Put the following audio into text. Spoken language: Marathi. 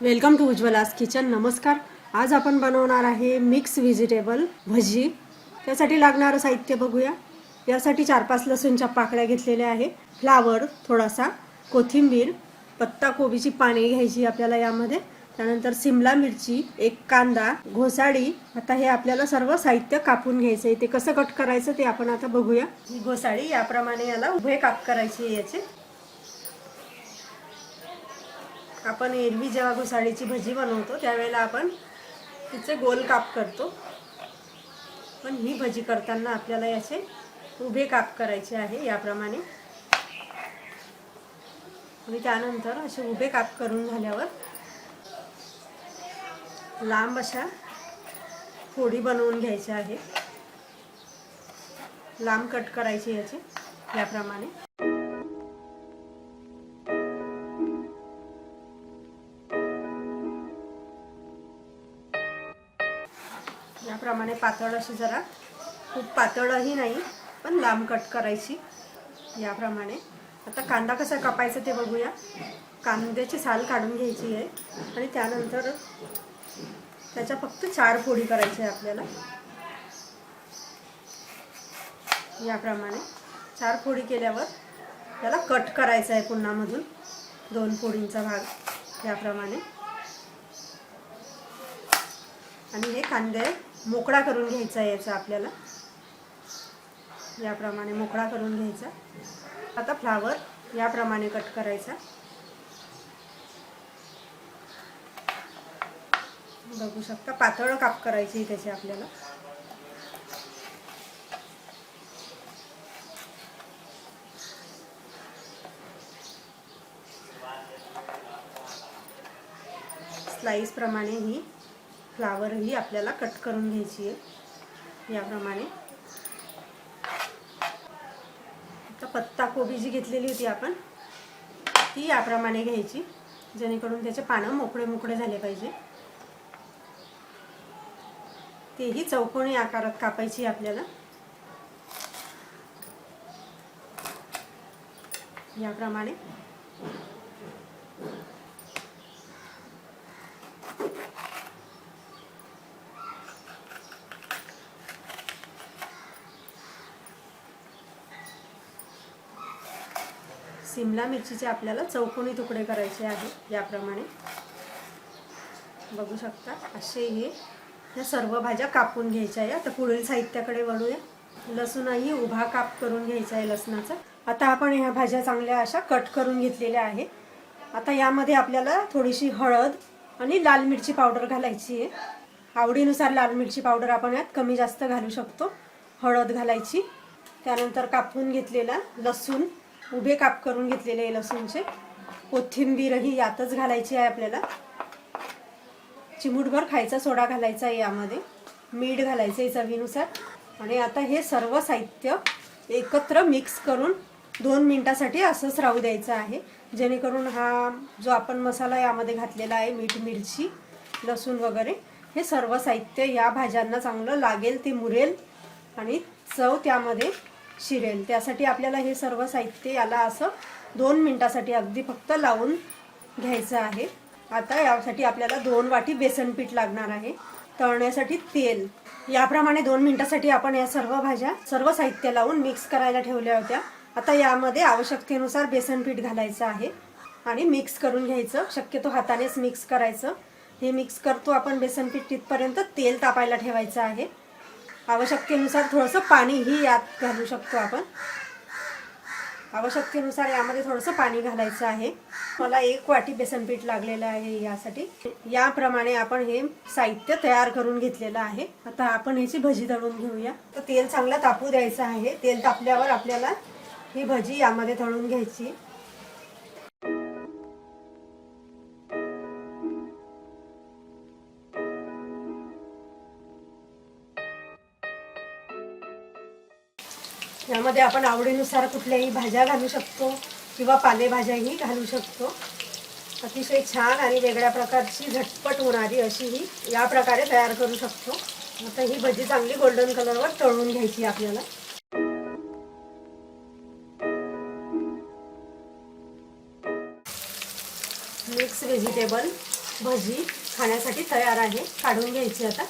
Welcome to उज्ज्वलास kitchen. नमस्कार. आज आपण बनवणार आहे मिक्स व्हेजिटेबल भजी. त्यासाठी लागणारं साहित्य बघूया. यासाठी चार पाच लसूणच्या पाकळ्या घेतलेल्या आहे. फ्लावर थोडासा कोथिंबीर पत्ता कोबीची पाने घ्यायची आपल्याला यामध्ये. त्यानंतर सिमला मिरची एक कांदा घोसाळी. आता हे आपल्याला सर्व साहित्य कापून घ्यायचं आहे ते कसं कट करायचं ते आपण आता बघूया. ही घोसाळी याप्रमाणे याला उभे काप करायचे याचे. आपण एरवी जेव्हा घुसाळीची भजी बनवतो त्यावेळेला आपण तिचे गोल काप करतो. पण ही भजी करताना आपल्याला याचे उभे काप करायचे आहे याप्रमाणे. आणि त्यानंतर असे उभे काप करून झाल्यावर लांब अशा फोडी बनवून घ्यायच्या आहे लांब कट करायचे याचे याप्रमाणे. याप्रमाणे पातळ अशी जरा. खूप पातळही नाही पण लांब कट करायची. याप्रमाणे. आता कांदा कसा कापायचा ते बघूया. कांद्याची साल काढून घ्यायची आहे. आणि त्यानंतर त्याच्या फक्त चार फोडी करायची आहे आपल्याला. याप्रमाणे. चार फोडी केल्यावर त्याला कट करायचा आहे पुन्हा मधून दोन फोडींचा भाग. याप्रमाणे. आणि हे कांदे मोकळा करून घ्यायचा आहे याचा आपल्याला. याप्रमाणे मोकळा करून घ्यायचा. आता फ्लावर याप्रमाणे कट करायचा. बघू शकता पातळ काप करायची त्याची आपल्याला. स्लाईस फ्लावर ही आपल्याला कट करून घ्यायची आहे. याप्रमाणे. आता पत्ता कोबी जी घेतलेली होती आपण ती याप्रमाणे घ्यायची जेणेकरून त्याचे पानं मोकळे मोकळे झाले पाहिजे. तेही चौकोनी आकारात कापायची आपल्याला. याप्रमाणे. सिमला मिरचीचे आपल्याला चौकोनी तुकडे करायचे आहे याप्रमाणे. बघू शकता असे हे या सर्व भाज्या कापून घ्यायच्या आहे आता पुढील साहित्याकडे वळूया. लसूणही उभा काप करून घ्यायचा आहे लसणाचा. आता आपण ह्या भाज्या चांगल्या अशा कट करून घेतलेल्या आहे आता यामध्ये आपल्याला थोडीशी हळद आणि लाल मिरची पावडर घालायची आहे. आवडीनुसार लाल मिरची पावडर आपण यात कमी जास्त घालू शकतो. हळद घालायची. त्यानंतर कापून घेतलेला लसूण उभे काप करून घेतलेले आहे लसूणचे. कोथिंबीरही यातच घालायची आहे आपल्याला. चिमूटभर खायचा सोडा घालायचा आहे यामध्ये. मीठ घालायचं आहे चवीनुसार. आणि आता हे सर्व साहित्य एकत्र मिक्स करून दोन मिनटासाठी असंच राहू द्यायचं आहे. जेणेकरून हा जो आपण मसाला यामध्ये घातलेला आहे मीठ मिरची लसूण वगैरे हे सर्व साहित्य या भाज्यांना चांगलं लागेल ते मुरेल. आणि चव त्यामध्ये शिरेल. त्यासाठी आपल्याला हे सर्व साहित्य याला असं दोन मिनटासाठी अगदी फक्त लावून घ्यायचं आहे. आता यासाठी आपल्याला दोन वाटी बेसन पीठ लागणार आहे. तळण्यासाठी तेल. याप्रमाणे दोन मिनटासाठी आपण या सर्व भाज्या सर्व साहित्य लावून मिक्स करायला ठेवल्या होत्या. आता यामध्ये आवश्यकतेनुसार बेसन पीठ घालायचं आहे आणि मिक्स करून घ्यायचं. शक्यतो हातानेच मिक्स करायचं. हे मिक्स करतो आपण बेसन पीठ तिथपर्यंत तेल तापायला ठेवायचं आहे. आवश्यकतेनुसार थोडंसं पाणीही यात घालू शकतो आपण. आवश्यकतेनुसार यामध्ये थोडंसं पाणी घालायचं आहे. मला एक वाटी बेसन पीठ लागलेलं आहे यासाठी. याप्रमाणे आपण हे साहित्य तयार करून घेतलेलं आहे. आता आपण ह्याची भजी तळून घेऊया. तर तेल चांगलं तापू द्यायचं आहे. तेल तापल्यावर आपल्याला ही भजी यामध्ये तळून घ्यायची. यामध्ये आपण आवडीनुसार कुठल्याही भाज्या घालू शकतो किंवा पालेभाज्याही घालू शकतो. अतिशय छान आणि वेगळ्या प्रकारची झटपट होणारी अशी ही या प्रकारे तयार करू शकतो. आता ही भजी चांगली गोल्डन कलरवर तळून घ्यायची आपल्याला. मिक्स व्हेजिटेबल भजी खाण्यासाठी तयार आहे. काढून घ्यायची आता.